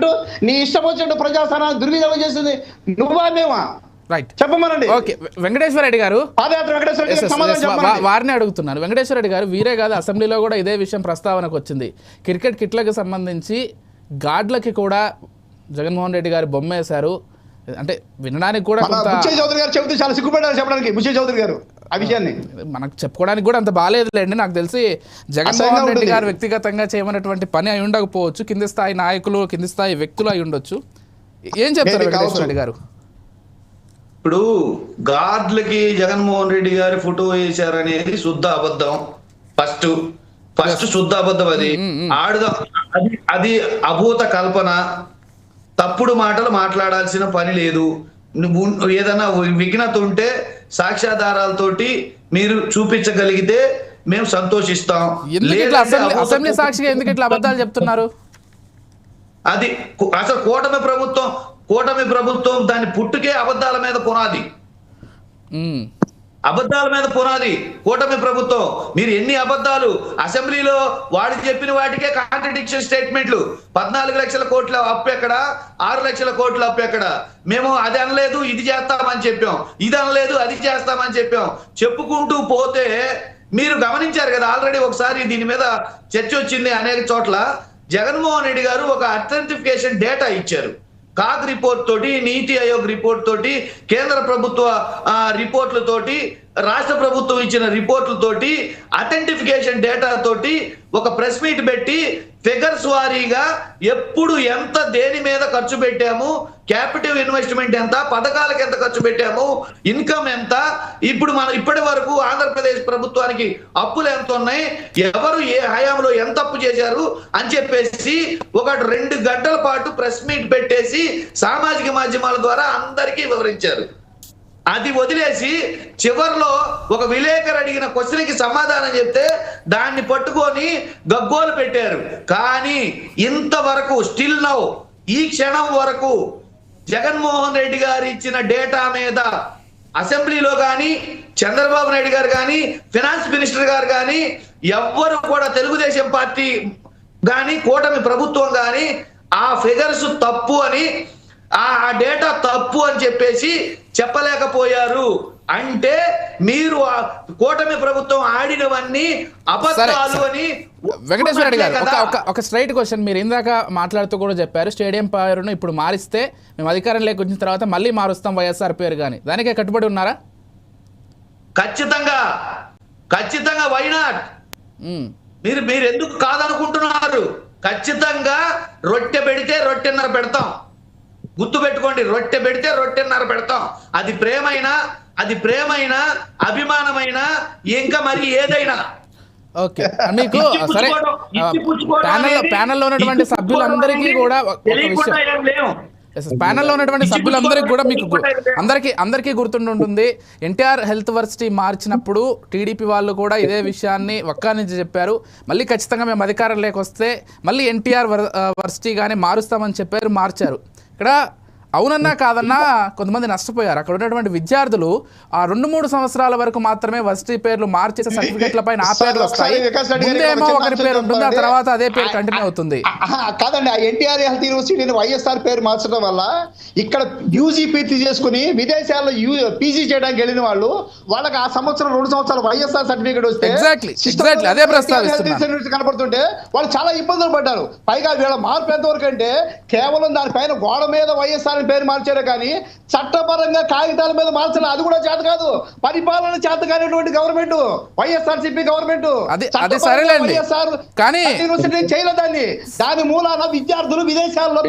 పెట్టు నీ ఇష్టం వచ్చినట్టు ప్రజాస్థానాన్ని దుర్వినియోగం చేసింది నువ్వా మేమా? రైట్ చెప్పమనండి. ఓకే వెంకటేశ్వర రెడ్డి గారు? వారిని అడుగుతున్నాను. వెంకటేశ్వర రెడ్డి గారు వీరే కాదు అసెంబ్లీలో కూడా ఇదే విషయం ప్రస్తావనకు వచ్చింది. క్రికెట్ కిట్లకు సంబంధించి గాడ్లకి కూడా జగన్మోహన్ రెడ్డి గారు బొమ్మ వేశారు. అంటే వినడానికి కూడా చౌదరి గారు చెబుతూ చాలా చెప్పడానికి. చౌదరి గారు. ఆ విషయాన్ని. మనకు చెప్పుకోవడానికి కూడా అంత బాగాలేదులేండి. నాకు తెలిసి జగన్మోహన్ రెడ్డి. గారు వ్యక్తిగతంగా చేయమన్నటువంటి పని అయి ఉండకపోవచ్చు. కింది స్థాయి నాయకులు కింది స్థాయి వ్యక్తులు అయి ఉండొచ్చు. ఏం చెప్తారు వెంకటేశ్వర. రెడ్డి గారు? ఇప్పుడు గార్డులకి జగన్మోహన్ రెడ్డి గారి ఫోటో వేశారనేది శుద్ధ అబద్ధం. ఫస్ట్ ఫస్ట్ శుద్ధ అబద్ధం అది. ఆడుదాం అది అది అభూత కల్పన. తప్పుడు మాటలు మాట్లాడాల్సిన పని లేదు. నువ్వు ఏదైనా విఘ్నత ఉంటే సాక్ష్యాధారాలతోటి మీరు చూపించగలిగితే మేము సంతోషిస్తాం. అసెంబ్లీ సాక్షిగా ఎందుకు ఇట్లా అబద్ధాలు చెప్తున్నారు? అది అసలు కూటమి ప్రభుత్వం కూటమి ప్రభుత్వం దాని పుట్టుకే అబద్ధాల మీద పునాది. అబద్ధాల మీద పునాది కూటమి ప్రభుత్వం. మీరు ఎన్ని అబద్ధాలు అసెంబ్లీలో వాడు చెప్పిన వాటికే కాంట్రడిక్షన్ స్టేట్మెంట్లు. పద్నాలుగు లక్షల కోట్ల అప్పు ఎక్కడ ఆరు లక్షల కోట్ల అప్పు ఎక్కడ? మేము అది అనలేదు ఇది చేస్తామని చెప్పాం. ఇది అనలేదు అది చేస్తామని చెప్పాం. చెప్పుకుంటూ పోతే మీరు గమనించారు కదా ఆల్రెడీ ఒకసారి దీని మీద చర్చ వచ్చింది అనేక చోట్ల. జగన్మోహన్ రెడ్డి గారు ఒక అథెంటిఫికేషన్ డేటా ఇచ్చారు. కాగ్ రిపోర్ట్ తోటి నీతి ఆయోగ్ రిపోర్ట్ తోటి కేంద్ర ప్రభుత్వ రిపోర్ట్లతోటి రాష్ట్ర ప్రభుత్వం ఇచ్చిన రిపోర్ట్లతోటి అథెంటిఫికేషన్ డేటా తోటి ఒక ప్రెస్ మీట్ పెట్టి ఫిగర్స్ వారీగా ఎప్పుడు ఎంత దేని మీద ఖర్చు పెట్టాము క్యాపిటల్ ఇన్వెస్ట్మెంట్ ఎంత పథకాలకు ఎంత ఖర్చు పెట్టాము ఇన్కమ్ ఎంత ఇప్పుడు మన ఇప్పటి వరకు ఆంధ్రప్రదేశ్ ప్రభుత్వానికి అప్పులు ఎంత ఉన్నాయి ఎవరు ఏ హయాంలో ఎంత అప్పు చేశారు అని చెప్పేసి ఒక రెండు గంటల పాటు ప్రెస్ మీట్ పెట్టేసి సామాజిక మాధ్యమాల ద్వారా అందరికీ వివరించారు. అది వదిలేసి చివర్లో ఒక విలేకరు అడిగిన క్వశ్చన్కి సమాధానం చెప్తే దాన్ని పట్టుకొని గగ్గోలు పెట్టారు. కానీ ఇంతవరకు స్టిల్ నౌ ఈ క్షణం వరకు జగన్మోహన్ రెడ్డి గారు ఇచ్చిన డేటా మీద అసెంబ్లీలో కానీ చంద్రబాబు నాయుడు గారు కానీ ఫినాన్స్ మినిస్టర్ గారు కానీ ఎవ్వరు కూడా తెలుగుదేశం పార్టీ కానీ కూటమి ప్రభుత్వం కానీ ఆ ఫిగర్స్ తప్పు అని ఆ డేటా తప్పు అని చెప్పేసి చెప్పలేకపోయారు అంటే మీరు ఆ కూటమి ప్రభుత్వం ఆడినవన్నీ అబద్ధాలు. అని వెంకటేశ్వర రెడ్డి గారు ఒక. ఒక స్ట్రైట్ క్వశ్చన్ మీరు ఇందాక మాట్లాడుతూ కూడా చెప్పారు స్టేడియం పేరును ఇప్పుడు మారిస్తే మేము అధికారంలోకి వచ్చిన తర్వాత మళ్ళీ మారుస్తాం వైఎస్ఆర్ పేరు కానీ దానికే కట్టుబడి ఉన్నారా ఖచ్చితంగా ఖచ్చితంగా వైనాట్. మీరు మీరు ఎందుకు కాదనుకుంటున్నారు ఖచ్చితంగా రొట్టె పెడితే రొట్టెన్నర పెడతాం గుర్తు పెట్టుకోండి రొట్టె పెడితే రొట్టెన్నర పెడతాం. అది ప్రేమైనా అది ప్రేమైనా అభిమానమైనా ఇంకా మరి ఏదైనా. ఓకే. మీకు సరే. ప్యానల్ ప్యానల్లో ఉన్నటువంటి సభ్యులందరికీ కూడా ఒక విషయం. ప్యానల్లో ఉన్నటువంటి సభ్యులందరికీ కూడా మీకు అందరికీ అందరికీ గుర్తుంటుంది ఎన్టీఆర్ హెల్త్ వర్సిటీ మార్చినప్పుడు టీడీపీ వాళ్ళు కూడా ఇదే విషయాన్ని ఒక్క నుంచి చెప్పారు. మళ్ళీ ఖచ్చితంగా మేము అధికారంలోకి వస్తే మళ్ళీ ఎన్టీఆర్ వర్సిటీ కానీ మారుస్తామని చెప్పారు మార్చారు. ఇక్కడ అవునన్నా కాదన్నా కొంతమంది నష్టపోయారు. అక్కడ ఉన్నటువంటి విద్యార్థులు ఆ రెండు మూడు సంవత్సరాల వరకు మాత్రమే వర్సిటీ పేర్లు మార్చేసే సర్టిఫికెట్ల పైన ఆ పేర్లు వస్తాయి. ముందేమో ఒకరి పేరు ఉంటుంది ఆ. తర్వాత అదే పేరు కంటిన్యూ అవుతుంది. కాదండి ఆ ఎన్టీఆర్ హెల్త్ యూనివర్సిటీని వైఎస్ఆర్ పేరు మార్చడం వల్ల ఇక్కడ యూజీ పూర్తి చేసుకుని విదేశాల్లో పీజీ చేయడానికి వెళ్ళిన వాళ్ళు వాళ్ళకి ఆ సంవత్సరం రెండు సంవత్సరాలు వైఎస్ఆర్ సర్టిఫికేట్ వస్తే Exactly, system exactly, లో అదే University కనపడుతుంటే వాళ్ళు చాలా ఇబ్బందులు పడ్డారు. పైగా వీళ్ళ మార్పు ఎంతవరకు అంటే కేవలం దానిపైన గోడ మీద వైఎస్ఆర్ అని పేరు మార్చారు కానీ చట్టపరంగా కాగితాల మీద మార్చడం అది కూడా చేత కాదు. పరిపాలన చేత కానిటువంటి గవర్నమెంట్ వైఎస్ఆర్ సిపి గవర్నమెంట్. అది- అది సరేలేండి. వైఎస్ఆర్ కానీ- యూనివర్సిటీ చేయలేదాన్ని దాని మూలాన విద్యార్థులు విదేశాల్లో